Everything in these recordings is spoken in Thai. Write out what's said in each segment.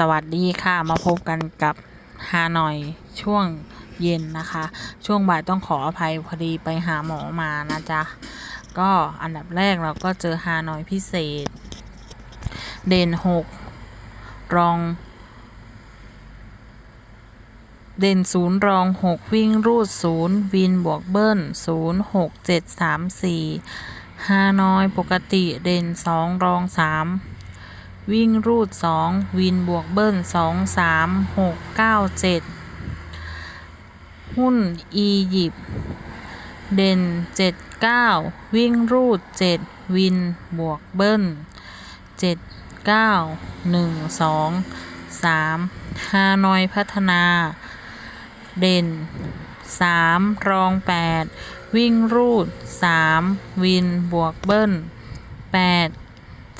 สวัสดีค่ะมาพบกันกับฮานอยช่วงเย็นนะคะ ช่วงบ่ายต้องขออภัยพอดีไปหาหมอมานะจ๊ะ ก็อันดับแรกเราก็เจอฮานอยพิเศษ เด่นหกรอง เด่นศูนย์รองหกวิ่งรูดศูนย์วินบวกเบิ้ลศูนย์หกเจ็ดสามสี่ฮานอยปกติเด่นสองรองสาม วิ่งรูดสองวินบวกเบิ้ลสองสามหกเก้าเจ็ดหุ้นอียิปต์เด่นเจ็ดเก้าวิ่งรูดเจ็ดวินบวกเบิ้ลเจ็ดเก้าหนึ่งสองสามฮานอยพัฒนา เด่นสามรองแปดวิ่งรูดสามวินบวกเบิ้ลแปด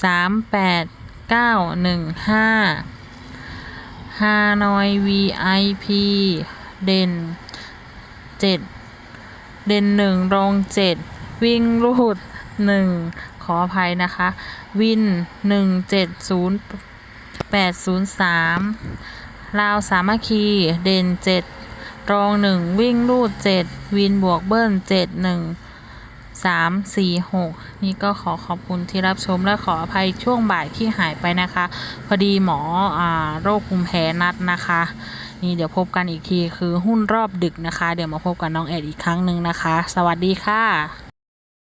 สามแปด เก้าหนึ่งห้าฮานอย VIP เด่นเจ็ดเด่นหนึ่งรองเจ็ดวิ่งรูดหนึ่งขออภัยนะคะ วินหนึ่งเจ็ดศูนย์แปดศูนย์สามลาวสามัคคีเด่นเจ็ดรองหนึ่งวิ่งรูดเจ็ดวินบวกเบิ้ลเจ็ดหนึ่ง สามสี่หกนี่ก็ขอขอบคุณที่รับชมและขออภัยช่วงบ่ายที่หายไปนะคะ พอดีหมออโรคภูมิแพ้นัดนะคะ นี่เดี๋ยวพบกันอีกทีคือหุ้นรอบดึกนะคะ เดี๋ยวมาพบกับน้องแอดอีกครั้งหนึ่งนะคะ สวัสดีค่ะ